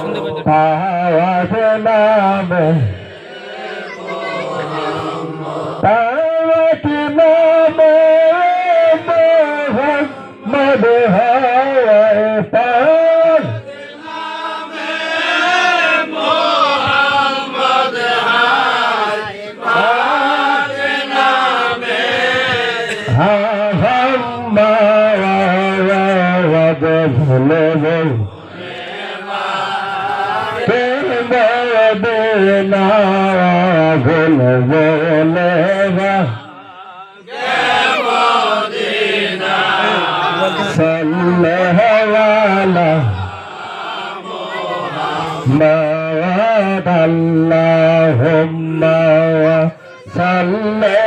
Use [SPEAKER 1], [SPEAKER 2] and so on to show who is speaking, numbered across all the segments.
[SPEAKER 1] সুন্দর
[SPEAKER 2] புலவர் சல்லஹவாலா மாவா அல்லாஹும்மா சல்லஹ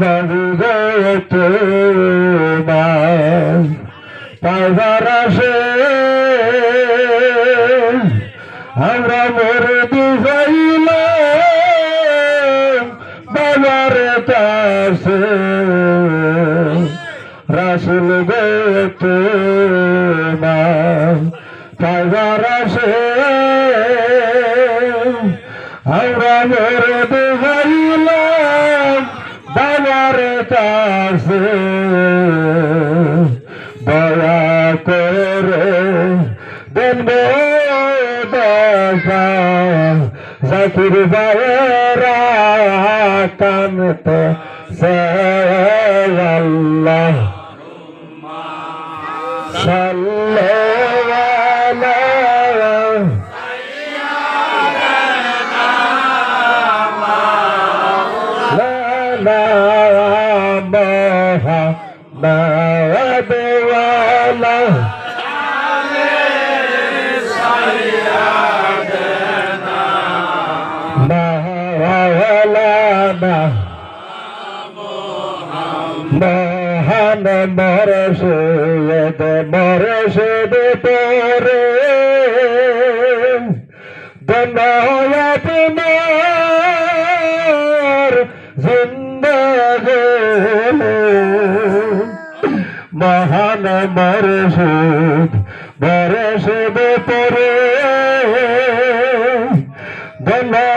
[SPEAKER 2] নবগতমান পাজারাসে আমরা মরে দুজাইলাম বাবার কাছে দশা জাকির কানতে সে আল্লাহ সাল্লাল্লাহু মহান মরশেদ মরশেদ পরে দনয়া তোমার জিন্দগে। মহান মরশেদ মরশেদ পরে দনয়া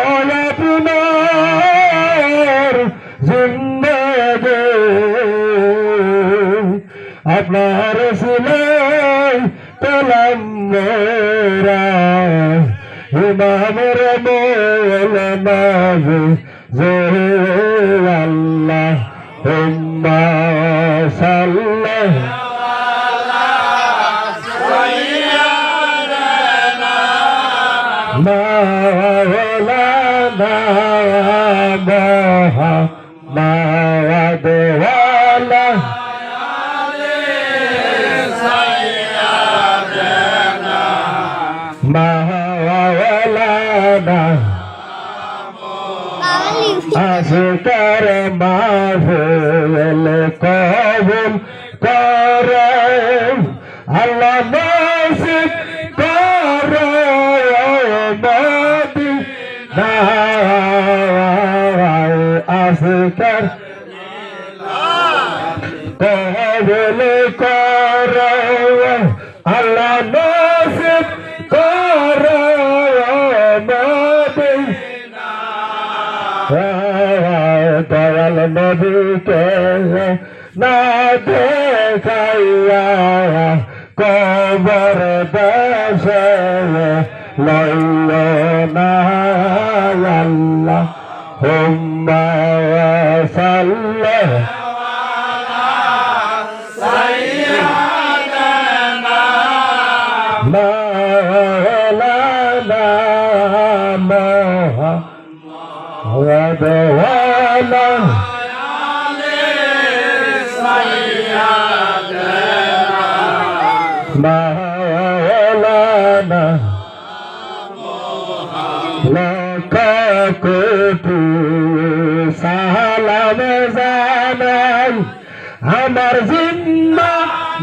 [SPEAKER 2] ইমামের মোলামাজ যে আল্লাহ হুম্মা সাল্লাহ আসকার মাহল কবুল করে আল্লাহ নাসিক করে মদি আসকার কবুল করে নবীকে না দেখাইয়া কবর দেশে লইল না আল্লাহ হুম্মা সাল্লাহ مولانا محمد وعلى আমার জিম্মা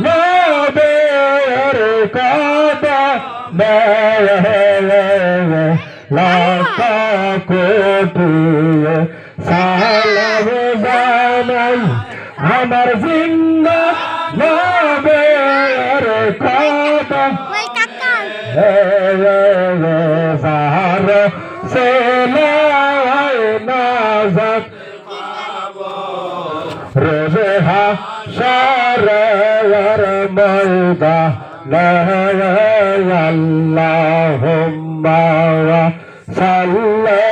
[SPEAKER 2] নবের কাদা লাখ কোটি সালাম জানাই। আমার জিম্মা নবের কাদা মৌদা আল্লাহ সাল্লা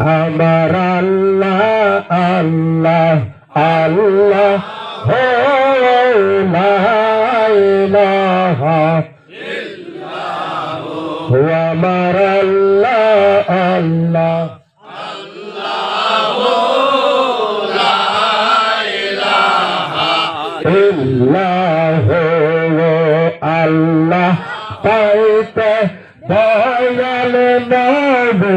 [SPEAKER 2] আমার আল্লাহ আল্লাহ আল্লাহ হো ও আমার আল্লাহ আল্লাহ। ইল্লাহ আল্লাহ পাইতে দয়াল নবী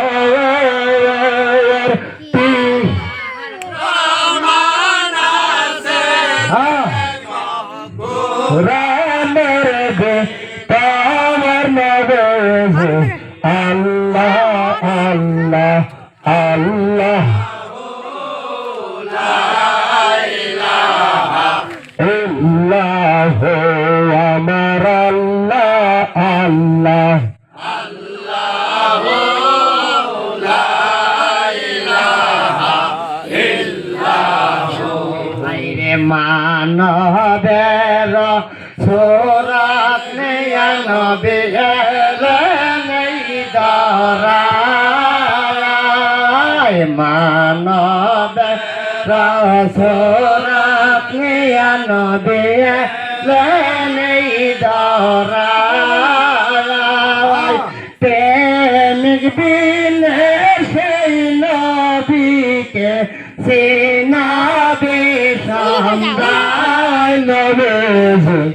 [SPEAKER 2] নবের নেই দরাই মানব সোরাত নবের নেই দরাই প্রেমিক বিনে সেই নবীকে সে নবী সন্ধান নবেজ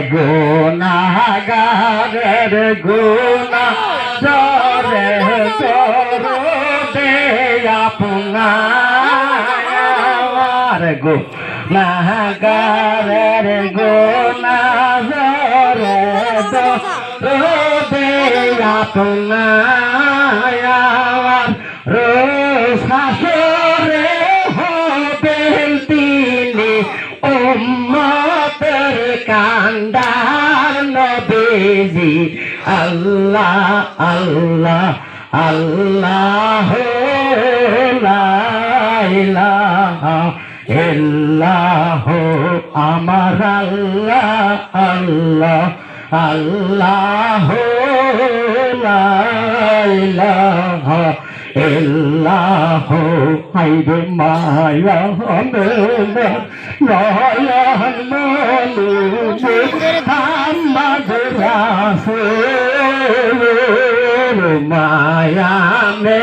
[SPEAKER 2] হাইরে গুনাগারের গুনা জরে করতে আপনার গুনাগারের গুনা জরে করতে আপনার আল্লাহ আল্লাহ আল্লাহ ইল্লাহ আমার আল্লাহ আল্লাহ আল্লাহ লা ইলাহা ইল্লাহ হাইরে মায়া নয়ন মোহাম্মদ রাসূল মায়া মে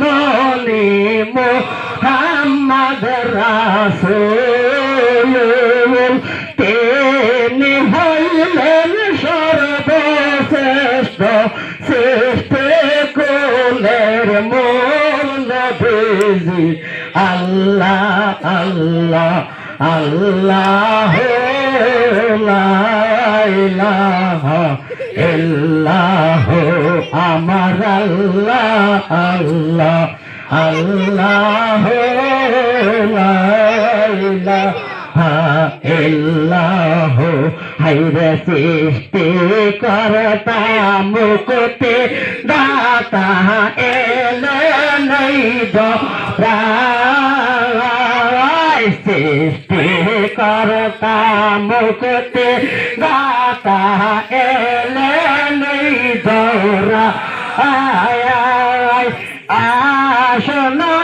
[SPEAKER 2] মনি মোহাম্মদ রাসূল শ্রেষ্ঠ আল্লাহ আল্লাহ আল্লাহ। লা ইলাহা ইল্লাহ আমার আল্লাহ আল্লাহ আল্লাহ লা ইলাহা ইল্লাহ হাইরে সৃষ্টি করতা, মুকুতি দাতা, এলো নাই দরাই সৃষ্টি করতা মুকুতি দাতা এলো নাই দরা আয় আয় আসনম